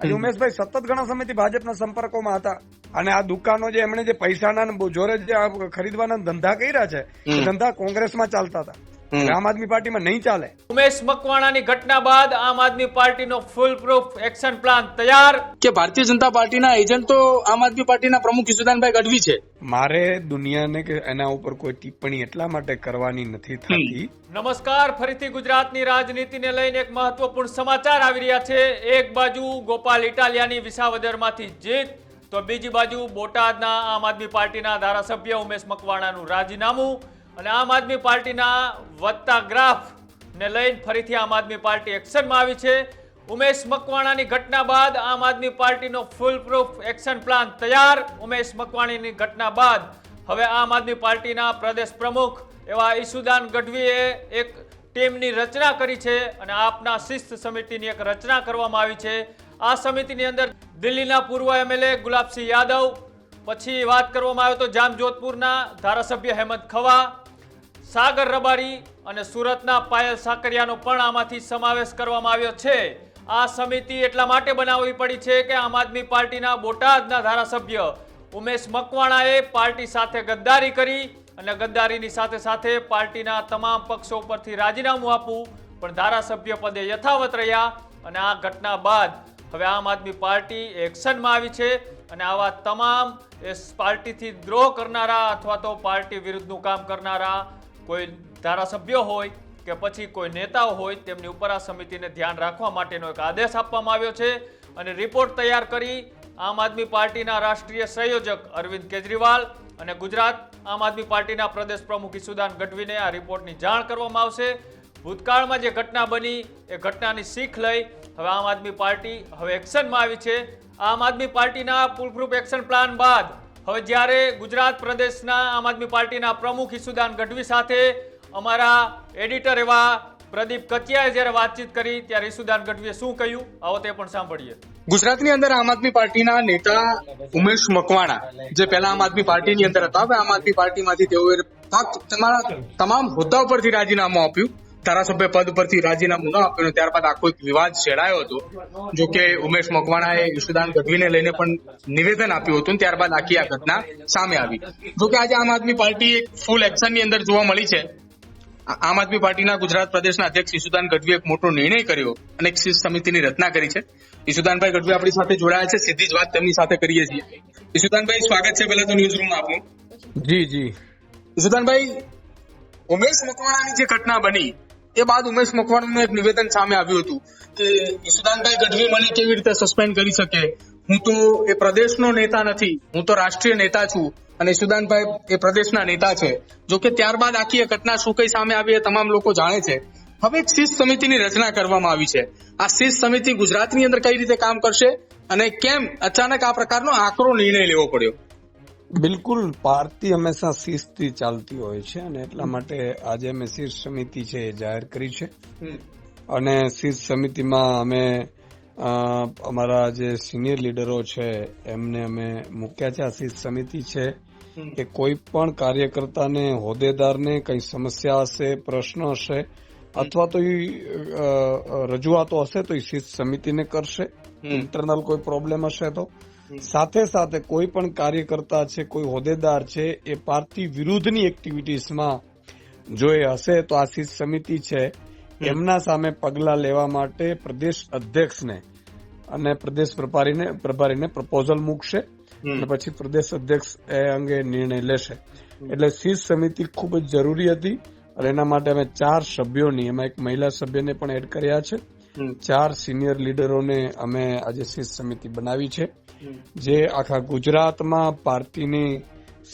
આજે ઉમેશભાઈ સતત ઘણા સમયથી ભાજપના સંપર્કોમાં હતા અને આ દુકાનો જે એમણે જે પૈસાના જોરે જે ખરીદવાના ધંધા કર્યા છે એ. ધંધા કોંગ્રેસમાં ચાલતા હતા આમ આદમી પાર્ટીમાં નહીં ચાલે. ઉમેશ મકવાણાની ઘટના બાદ આમ આદમી પાર્ટીનો ફૂલ પ્રૂફ એક્શન પ્લાન તૈયાર. કે ભારતીય જનતા પાર્ટીના એજન્ટ તો આમ આદમી પાર્ટીના પ્રમુખ ઈસુદાનભાઈ ગઢવી છે. મારે દુનિયાને કે એના ઉપર કોઈ ટિપ્પણી એટલા માટે કરવાની નથી થતી. નમસ્કાર ફરીથી ગુજરાતની રાજનીતિને લઈને એક મહત્વપૂર્ણ સમાચાર આવી રહ્યા છે. એક બાજુ ગોપાલ ઇટાલિયાની વિસાવદરમાંથી જીત તો બીજી બાજુ બોટાદના આમ આદમી પાર્ટીના ધારાસભ્ય ઉમેશ મકવાણાનું રાજીનામું. અને આમ આદમી પાર્ટીના વધતા ગ્રાફ ને લઈને ફરીથી આમ આદમી પાર્ટી એક્શનમાં આવી છે. ઉમેશ મકવાણાની ઘટના બાદ આમ આદમી પાર્ટીનો ફૂલ પ્રૂફ એક્શન પ્લાન તૈયાર. ઉમેશ મકવાણીની ઘટના બાદ હવે આમ આદમી પાર્ટીના પ્રદેશ પ્રમુખ એવા ઈસુદાન ગઢવીએ એક ટીમની રચના કરી છે અને આપના શિસ્ત સમિતિની એક રચના કરવામાં આવી છે. આ સમિતિની અંદર દિલ્હીના પૂર્વ એમએલએ ગુલાબસિંહ યાદવ, પછી વાત કરવામાં આવે તો જામજોધપુરના ધારાસભ્ય હેમંત ખવા સાગર રબારી અને સુરતના પાયલ સાકરિયાનો પણ આમાંથી સમાવેશ કરવામાં આવ્યો છે. આ સમિતિ એટલા માટે બનાવવી પડી છે કે આમ આદમી પાર્ટીના બોટાદના ધારાસભ્ય ઉમેશ મકવાણાએ પાર્ટી સાથે ગદ્દારી કરી અને ગદ્દારીની સાથે સાથે પાર્ટીના તમામ પક્ષો પરથી રાજીનામું આપવું પણ ધારાસભ્ય પદે યથાવત રહ્યા અને આ ઘટના બાદ હવે આમ આદમી પાર્ટી એક્શનમાં આવી છે અને આવા તમામ એ પાર્ટીથી દ્રોહ કરનારા અથવા તો પાર્ટી વિરુદ્ધનું કામ કરનારા કોઈ ધારાસભ્યો હોય કે પછી કોઈ નેતાઓ હોય, તેમની ઉપર આ સમિતિને ધ્યાન રાખવા માટેનો એક આદેશ આપવામાં આવ્યો છે અને રિપોર્ટ તૈયાર કરી આમ આદમી પાર્ટીના રાષ્ટ્રીય સંયોજક અરવિંદ કેજરીવાલ અને ગુજરાત આમ આદમી પાર્ટીના પ્રદેશ પ્રમુખ ઈસુદાન ગઢવીને આ રિપોર્ટની જાણ કરવામાં આવશે. ભૂતકાળમાં જે ઘટના બની, એ ઘટનાની શીખ લઈ હવે આમ આદમી પાર્ટી હવે એક્શનમાં આવી છે. આમ આદમી પાર્ટીના ફૂલપ્રૂફ એક્શન પ્લાન બાદ હવે જ્યારે ગુજરાત પ્રદેશના આમ આદમી પાર્ટીના પ્રમુખ ઈસુદાન ગઢવી સાથે અમારા એડિટર એવા પ્રદીપ કચિયાએ જ્યારે વાતચીત કરી, ત્યારે ઈસુદાન ગઢવીએ શું કહ્યું? આવો તે પણ સાંભળીએ. ગુજરાતની અંદર આમ આદમી પાર્ટીના નેતા ઉમેશ મકવાણા, જે પહેલા આમ આદમી પાર્ટીની અંદર હતા, હવે આમ આદમી પાર્ટીમાંથી તેઓએ તમારા તમામ હોદ્દા પરથી રાજીનામું આપ્યું. ધારાસભ્ય પદ પરથી રાજીનામું ન આપ્યું ત્યારબાદ આખો એક વિવાદ છેડાયો હતો. જો કે ઉમેશ મકવાણાએ ઈશુદાન ગઢવીને લઈને પણ નિવેદન આપ્યું હતું ત્યારબાદ આખી આ ઘટના સામે આવી. જો કે આજે આમ આદમી પાર્ટી એક ફૂલ એક્શનની અંદર જોવા મળી છે. આમ આદમી પાર્ટીના ગુજરાત પ્રદેશના અધ્યક્ષ ઈશુદાન ગઢવીએ એક મોટો નિર્ણય કર્યો અને એક શિસ્ત સમિતિની રચના કરી છે. ઈશુદાનભાઈ ગઢવી આપણી સાથે જોડાયા છે સીધી જ વાત તેમની સાથે કરીએ છીએ. ઈશુદાનભાઈ સ્વાગત છે પહેલા તો ન્યૂઝ રૂમમાં આપનું. જી જી. ઈશુદાનભાઈ ઉમેશ મકવાણાની જે ઘટના બની એ બાદ ઉમેશ મકવાણાનું એક નિવેદન સામે આવ્યું હતું કે ઈશુદાનભાઈ ગઢવી મને કેવી રીતે સસ્પેન્ડ કરી શકે? હું તો એ પ્રદેશનો નેતા નથી, હું તો રાષ્ટ્રીય નેતા છું અને ઈશુદાનભાઈ એ પ્રદેશના નેતા છે. જો કે ત્યારબાદ આખી એ ઘટના શું કઈ સામે આવી એ તમામ લોકો જાણે છે. હવે એક સમિતિની રચના કરવામાં આવી છે. આ શિસ્ત સમિતિ ગુજરાતની અંદર કઈ રીતે કામ કરશે અને કેમ અચાનક આ પ્રકારનો આકરો નિર્ણય લેવો પડ્યો? બિલકુલ પાર્ટી હંમેશા શિસ્તથી ચાલતી હોય છે અને એટલા માટે આજે અમે શીર્ષ સમિતિ છે એ જાહેર કરી છે. અને શીર્ષ સમિતિમાં અમે અમારા જે સિનિયર લીડરો છે એમને અમે મૂક્યા છે. આ શીર્ષ સમિતિ છે કે કોઈ પણ કાર્યકર્તાને હોદ્દેદારને કઈ સમસ્યા હશે પ્રશ્ન હશે અથવા તો રજૂઆતો હશે તો એ શીર્ષ સમિતિને કરશે. ઇન્ટરનલ કોઈ પ્રોબ્લેમ હશે તો. સાથે સાથે કોઈ પણ કાર્યકર્તા છે કોઈ હોદ્દેદાર છે એ પાર્ટી વિરુદ્ધની એક્ટિવિટીઝમાં જો એ હશે તો આ શીર્ષ સમિતિ છે એમના સામે પગલા લેવા માટે પ્રદેશ અધ્યક્ષને અને પ્રદેશ પ્રભારીને પ્રભારીને પ્રપોઝલ મૂકશે અને પછી પ્રદેશ અધ્યક્ષ એ અંગે નિર્ણય લેશે. એટલે શીર્ષ સમિતિ ખૂબ જ જરૂરી હતી અને એના માટે અમે ચાર સભ્યોની એમાં એક મહિલા સભ્યને પણ એડ કર્યા છે. ચાર સિનિયર લીડરોને અમે આજે શિસ્ત સમિતિ બનાવી છે. જે આખા ગુજરાતમાં પાર્ટીની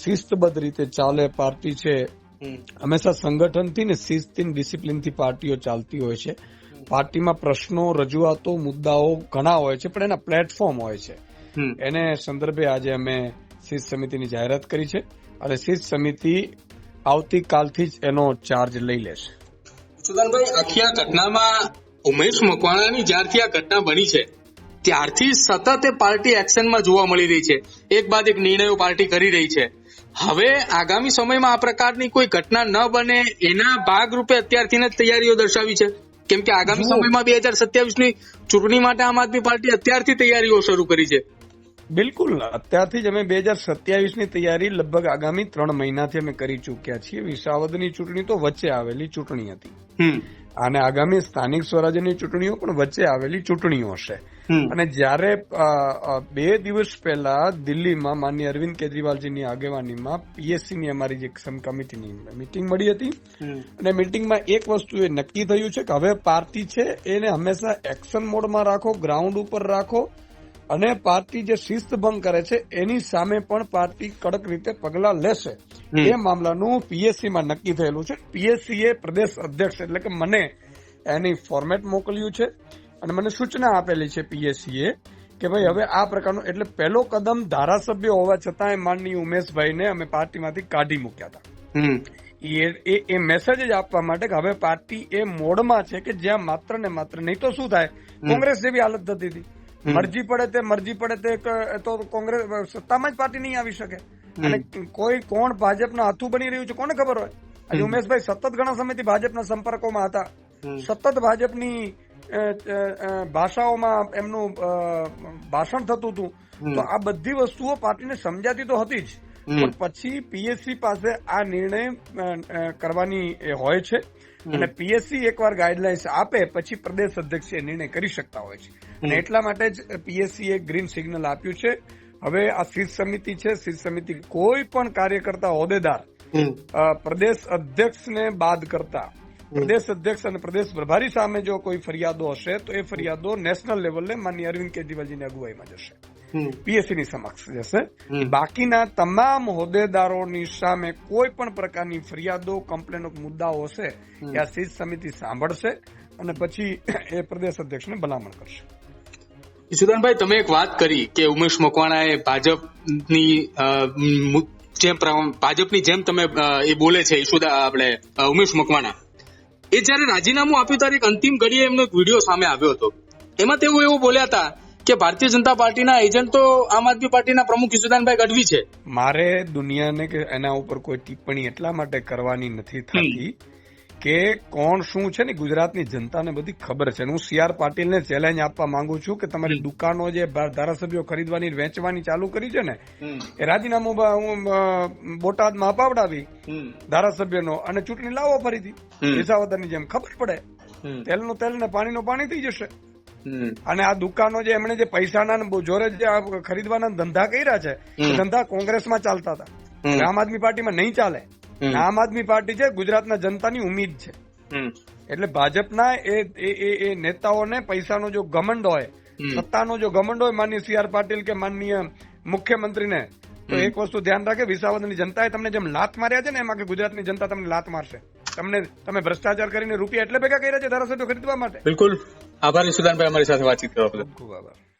શિસ્તબદ્ધ રીતે ચાલે, પાર્ટી છે. હંમેશા સંગઠનથી ને શિસ્તથી ડિસિપ્લિનથી પાર્ટીઓ ચાલતી હોય છે. પાર્ટીમાં પ્રશ્નો, રજૂઆતો, મુદ્દાઓ ઘણા હોય છે, પણ એના પ્લેટફોર્મ હોય છે. એને સંદર્ભે આજે અમે શિસ્ત સમિતિની જાહેરાત કરી છે અને શિસ્ત સમિતિ આવતીકાલથી જ એનો ચાર્જ લઈ લેશે. સુદાનભાઈ, આખી આ ઘટનામાં ઉમેશ મકવાણાની જ્યારથી આ ઘટના બની છે ત્યારથી સતત એ પાર્ટી એક્શનમાં જોવા મળી રહી છે. એક બાદ એક નિર્ણયો પાર્ટી કરી રહી છે. હવે આગામી સમયમાં આ પ્રકારની કોઈ ઘટના ન બને એના ભાગરૂપે અત્યારથી જ તૈયારીઓ દર્શાવી છે. કેમ કે આગામી સમયમાં બે હજાર સત્યાવીસની ચૂંટણી માટે આમ આદમી પાર્ટી અત્યારથી તૈયારીઓ શરૂ કરી છે. બિલકુલ. અત્યારથી જ અમે બે હજાર સત્યાવીસની તૈયારી લગભગ આગામી ત્રણ મહિનાથી અમે કરી ચૂક્યા છીએ. વિસાવદની ચૂંટણી તો વચ્ચે આવેલી ચૂંટણી હતી. અને આગામી સ્થાનિક સ્વરાજ્યની ચૂંટણીઓ પણ વચ્ચે આવેલી ચૂંટણીઓ હશે. અને જ્યારે બે દિવસ પહેલા દિલ્હીમાં માન્ય અરવિંદ કેજરીવાલજીની આગેવાનીમાં પીએસસીની અમારી જે કમિટીની મિટિંગ મળી હતી. અને મિટિંગમાં એક વસ્તુ એ નક્કી થયું છે કે હવે પાર્ટી છે એને હંમેશા એક્શન મોડમાં રાખો ગ્રાઉન્ડ ઉપર રાખો અને પાર્ટી જે શિસ્ત ભંગ કરે છે એની સામે પણ પાર્ટી કડક રીતે પગલાં લેશે. એ મામલાનું પીએસસીમાં નક્કી થયેલું છે. પીએસસી એ પ્રદેશ અધ્યક્ષ એટલે કે મને એની ફોર્મેટ મોકલ્યું છે અને મને સૂચના આપેલી છે પીએસસી એ કે ભાઈ હવે આ પ્રકારનું એટલે પહેલો કદમ ધારાસભ્ય હોવા છતાં માનની ઉમેશભાઈને અમે પાર્ટીમાંથી કાઢી મૂક્યા હતા. એ એ મેસેજ જ આપવા માટે કે હવે પાર્ટી એ મોડમાં છે કે જ્યાં માત્ર ને માત્ર નહીં તો શું થાય? કોંગ્રેસ જેવી હાલત થતી હતી. મરજી પડે તે મરજી પડે તે તો કોંગ્રેસ સત્તામાં જ પાર્ટી નહીં આવી શકે. અને કોઈ કોણ ભાજપના હાથું બની રહ્યું છે કોને ખબર હોય? અને ઉમેશભાઈ સતત ઘણા સમયથી ભાજપના સંપર્કોમાં હતા. સતત ભાજપની ભાષાઓમાં એમનું ભાષણ થતું હતું. તો આ બધી વસ્તુઓ પાર્ટીને સમજાતી તો હતી જ. પણ પછી પીએસસી પાસે આ નિર્ણય કરવાની હોય છે. અને પીએસસી એકવાર ગાઈડલાઇન્સ આપે પછી પ્રદેશ અધ્યક્ષ એ નિર્ણય કરી શકતા હોય છે. અને એટલા માટે જ પીએસસી એ ગ્રીન સિગ્નલ આપ્યું છે. હવે આ શીર્ષ સમિતિ છે શીર્ષ સમિતિ કોઈ પણ કાર્યકર્તા હોદ્દેદાર પ્રદેશ અધ્યક્ષને બાદ કરતા પ્રદેશ અધ્યક્ષ અને પ્રદેશ પ્રભારી સામે જો કોઈ ફરિયાદો હશે તો એ ફરિયાદો નેશનલ લેવલે માન્ય અરવિંદ કેજરીવાલજીની અગુવાઈમાં જશે. પીએસસી ની સમક્ષ જશે. બાકીના તમામ હોદ્દેદારોની સામે કોઈ પણ પ્રકારની ફરિયાદો કમ્પ્લેનો મુદ્દાઓ હશે એ આ શીર્ષ સમિતિ સાંભળશે અને પછી એ પ્રદેશ અધ્યક્ષને ભલામણ કરશે. ઈશુદાનભાઈ તમે એક વાત કરી કે ઉમેશ મકવાણાએ ભાજપની જેમ ભાજપની જેમ તમે એ બોલે છે ઈશુદા આપણે ઉમેશ મકવાણા. એ જયારે રાજીનામું આપ્યું ત્યારે એક અંતિમ ઘડીએ એમનો એક વીડિયો સામે આવ્યો હતો. એમાં તેઓ એવું બોલ્યા હતા કે ભારતીય જનતા પાર્ટીના એજન્ટ તો આમ આદમી પાર્ટીના પ્રમુખ ઈશુદાનભાઈ ગઢવી છે. મારે દુનિયાને કે એના ઉપર કોઈ ટિપ્પણી એટલા માટે કરવાની નથી થતી કે કોણ શું છે ને ગુજરાતની જનતાને બધી ખબર છે. હું સી આર પાટીલને ચેલેન્જ આપવા માંગુ છું કે તમારી દુકાનો જે ધારાસભ્યો ખરીદવાની વેચવાની ચાલુ કરી છે ને એ રાજીનામું હું બોટાદમાં અપાવડાવી ધારાસભ્યનો અને ચૂંટણી લાવો ફરીથી. વિસાવદરની જેમ ખબર પડે. તેલનું તેલ ને પાણીનું પાણી થઈ જશે. અને આ દુકાનો જે એમણે જે પૈસાના જોરે જે ખરીદવાના ધંધા કર્યા છે. ધંધા કોંગ્રેસમાં ચાલતા હતા. આમ આદમી પાર્ટીમાં નહીં ચાલે. આમ આદમી પાર્ટી છે ગુજરાતના જનતાની ઉમીદ છે. એટલે ભાજપના એ એ- નેતાઓને પૈસાનો જો ઘમંડ હોય. સત્તાનો જો ઘમંડ હોય માનનીય સી આર પાટીલ કે માનનીય મુખ્યમંત્રીને તો એક વસ્તુ ધ્યાન રાખે વિસાવદરની જનતાએ તમને જેમ લાત માર્યા છે ને એમાં કે ગુજરાતની જનતા તમને લાત મારશે. તમને તમે ભ્રષ્ટાચાર કરીને રૂપિયા એટલે ભેગા કર્યા છે ધારાસભ્યો ખરીદવા માટે? બિલકુલ. આભાર ઈશુદાનભાઈ અમારી સાથે વાતચીત કરવા ખૂબ આભાર.